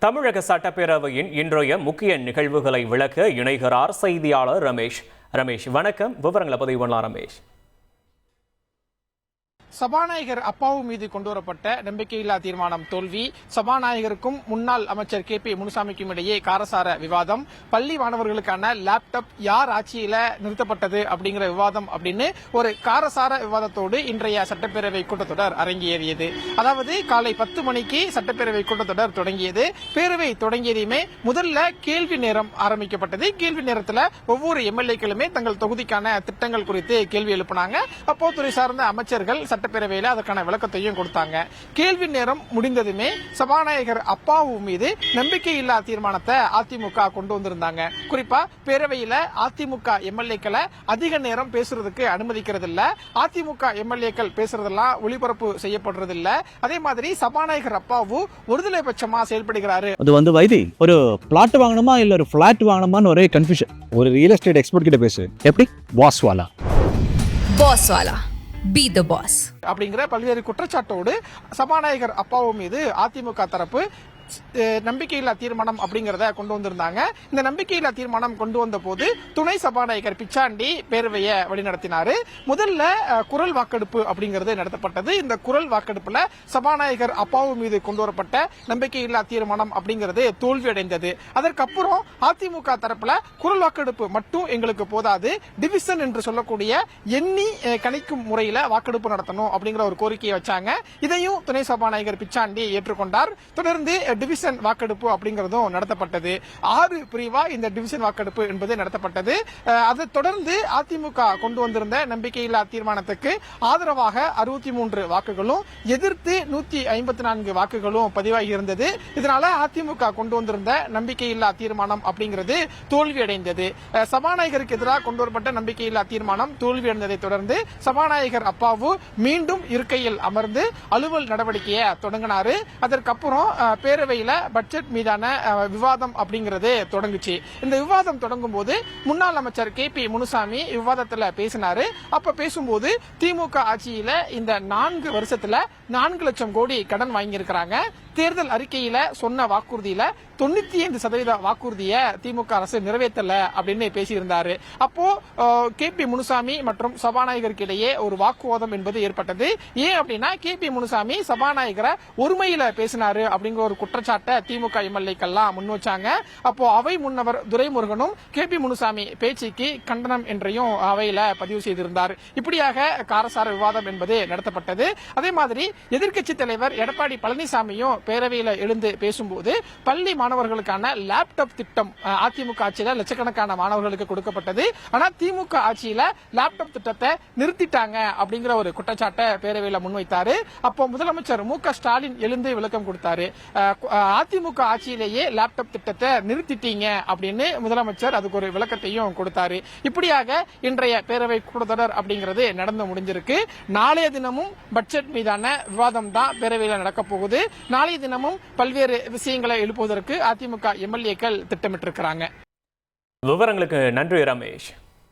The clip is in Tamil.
தமிழக சட்டப்பேரவையின் இன்றைய முக்கிய நிகழ்வுகளை விளக்க இணைகிறார் செய்தியாளர் ரமேஷ். ரமேஷ் வணக்கம். விவரங்களை பதிவு பண்ணலாம் ரமேஷ். சபாநாயகர் அப்பாவு மீது கொண்டுவரப்பட்ட நம்பிக்கையில்லா தீர்மானம் தோல்வி. சபாநாயகருக்கும் முன்னாள் அமைச்சர் கே பி முனுசாமிக்கும் இடையே காரசார விவாதம். பள்ளி மாணவர்களுக்கான லேப்டாப் யார் ஆட்சியில நிறுத்தப்பட்டது அப்படிங்கிற விவாதம் அப்படின்னு ஒரு காரசார விவாதத்தோடு இன்றைய சட்டப்பேரவை கூட்டத்தொடர் அரங்கேறியது. அதாவது காலை பத்து மணிக்கு சட்டப்பேரவை கூட்டத்தொடர் தொடங்கியது. பேரவை தொடங்கியதையுமே முதல்ல கேள்வி நேரம் ஆரம்பிக்கப்பட்டது. கேள்வி நேரத்தில் ஒவ்வொரு எம்எல்ஏக்களுமே தங்கள் தொகுதிக்கான திட்டங்கள் குறித்து கேள்வி எழுப்பினாங்க. அப்போ துறை சார்ந்த அமைச்சர்கள் சட்டப்பேரவையில் அதற்கான விளக்கத்தையும் கொடுத்தாங்க. கேள்வி நேரம் முடிந்ததுமே சபாநாயகர் அப்பாவு மீது நம்பிக்கையில்லா தீர்மானத்தை அதிமுக கொண்டு வந்திருந்தாங்க. குறிப்பா பேரவையில அதிமுக எம்எல்ஏக்களை அதிக நேரம் பேசுறதுக்கு அனுமதிக்கிறது இல்ல அதிமுக எம்எல்ஏக்கள் பேசுறதெல்லாம் ஒளிபரப்பு செய்யப்படுறது இல்ல அதே மாதிரி சபாநாயகர் அப்பாவு ஒருதலை பட்சமா செயல்படுகிறாரு. அது வந்து வைதி ஒரு பிளாட் வாங்கணுமா இல்ல ஒரு ஃபிளாட் வாங்கணுமான்னு ஒரே கன்ஃபியூஷன் ஒரு ரியல் எஸ்டேட் எக்ஸ்பர்ட் கிட்ட பேசு. எப்படி? வாஸ்வாலா Boss பி த பாஸ் அப்படிங்கிற பல்வேறு குற்றச்சாட்டோடு சபாநாயகர் அப்பாவு மீது அதிமுக தரப்பு நம்பிக்கையில்லா தீர்மானம் அப்படிங்கறத கொண்டு வந்திருந்தாங்க. இந்த நம்பிக்கையில்லா தீர்மானம் கொண்டு வந்த போது துணை சபாநாயகர் பிச்சாண்டி பேரவையை வழிநடத்தினாரு. முதல்ல குரல் வாக்கெடுப்பு அப்படிங்கிறது நடத்தப்பட்டது. இந்த குரல் வாக்கெடுப்புல சபாநாயகர் அப்பாவு மீது கொண்டு வரப்பட்ட நம்பிக்கையில்லா தீர்மானம் அப்படிங்கிறது தோல்வியடைந்தது. அதற்கப்புறம் அதிமுக தரப்புல குரல் வாக்கெடுப்பு மட்டும் எங்களுக்கு போதாது டிவிஷன் என்று சொல்லக்கூடிய எண்ணி கணிக்கும் முறையில வாக்கெடுப்பு நடத்தணும் அப்படிங்கிற ஒரு கோரிக்கையை வச்சாங்க. இதையும் துணை சபாநாயகர் பிச்சாண்டி ஏற்றுக்கொண்டார். தொடர்ந்து டிவிஷன் வாக்கெடுப்பு அப்படிங்கிறதும் நடத்தப்பட்டது. ஆறு பிரிவா இந்த டிவிஷன் வாக்கெடுப்பு என்பது நடத்தப்பட்டது. அதை தொடர்ந்து அதிமுக கொண்டு வந்திருந்த நம்பிக்கையில்லா தீர்மானத்துக்கு ஆதரவாக அறுபத்தி மூன்று வாக்குகளும் எதிர்த்து நூத்தி ஐம்பத்தி நான்கு வாக்குகளும் பதிவாகி இருந்தது. இதனால அதிமுக கொண்டு வந்திருந்த நம்பிக்கையில்லா தீர்மானம் அப்படிங்கிறது தோல்வியடைந்தது. சபாநாயகருக்கு எதிராக கொண்டு வரப்பட்ட நம்பிக்கையில்லா தீர்மானம் தோல்வியடைந்ததை தொடர்ந்து சபாநாயகர் அப்பாவு மீண்டும் இருக்கையில் அமர்ந்து அலுவல் நடவடிக்கையை தொடங்கினாரு. அதற்கப்புறம் பேரவை பேரவையில பட்ஜெட் மீதான விவாதம் அப்படிங்கிறது தொடங்குச்சு. இந்த விவாதம் தொடங்கும் போது முன்னாள் அமைச்சர் கே பி முனுசாமி விவாதத்துல பேசினாரு. அப்ப பேசும்போது திமுக ஆட்சியில இந்த நான்கு வருஷத்துல நான்கு லட்சம் கோடி கடன் வாங்கியிருக்கிறாங்க. தேர்தல் அறிக்கையில சொன்ன வாக்குறுதியில தொண்ணூத்தி ஐந்து சதவீத வாக்குறுதிய திமுக அரசு நிறைவேற்றல அப்படின்னு பேசியிருந்தாரு. அப்போ கே பி முனுசாமி மற்றும் சபாநாயகருக்கு இடையே ஒரு வாக்குவாதம் என்பது ஏற்பட்டது. ஏன் அப்படின்னா கே பி முனுசாமி சபாநாயகரை ஒருமையில பேசினாரு அப்படிங்கிற ஒரு குற்ற குற்றச்சாட்டை திமுக எம்எல்ஏக்கெல்லாம் முன் வச்சாங்க. அப்போ அவை முன்னவர் துரைமுருகனும் கே பி முனுசாமி பேச்சுக்கு கண்டனம் என்றையும் அவையில பதிவு செய்திருந்தார். இப்படியாக காரசார விவாதம் என்பது நடத்தப்பட்டது. அதே மாதிரி எதிர்க்கட்சி தலைவர் எடப்பாடி பழனிசாமியும் பேரவையில் எழுந்து பேசும்போது பள்ளி மாணவர்களுக்கான லேப்டாப் திட்டம் அதிமுக ஆட்சியில லட்சக்கணக்கான மாணவர்களுக்கு கொடுக்கப்பட்டது. ஆனா திமுக ஆட்சியில லேப்டாப் திட்டத்தை நிறுத்திட்டாங்க அப்படிங்கிற ஒரு குற்றச்சாட்டை பேரவையில் முன்வைத்தாரு. அப்போ முதலமைச்சர் மு க ஸ்டாலின் எழுந்து விளக்கம் கொடுத்தாரு. அதிமுக ஆட்சியிலேயே லேப்டாப் திட்டத்தை நிறுத்திட்டீங்க அப்படின்னு முதலமைச்சர் அதுக்கு ஒரு விளக்கத்தையும் கொடுத்தாரு. இப்படியாக இன்றைய பேரவை கூட்டத்தொடர் அப்படிங்கிறது நடந்து முடிஞ்சிருக்கு. நாளைய தினமும் பட்ஜெட் மீதான விவாதம் தான் பேரவையில் நடக்க போகுது. நாளைய தினமும் பல்வேறு விஷயங்களை எழுப்புவதற்கு அதிமுக எம்எல்ஏக்கள் திட்டமிட்டிருக்கிறாங்க. விவரங்களுக்கு நன்றி ரமேஷ்.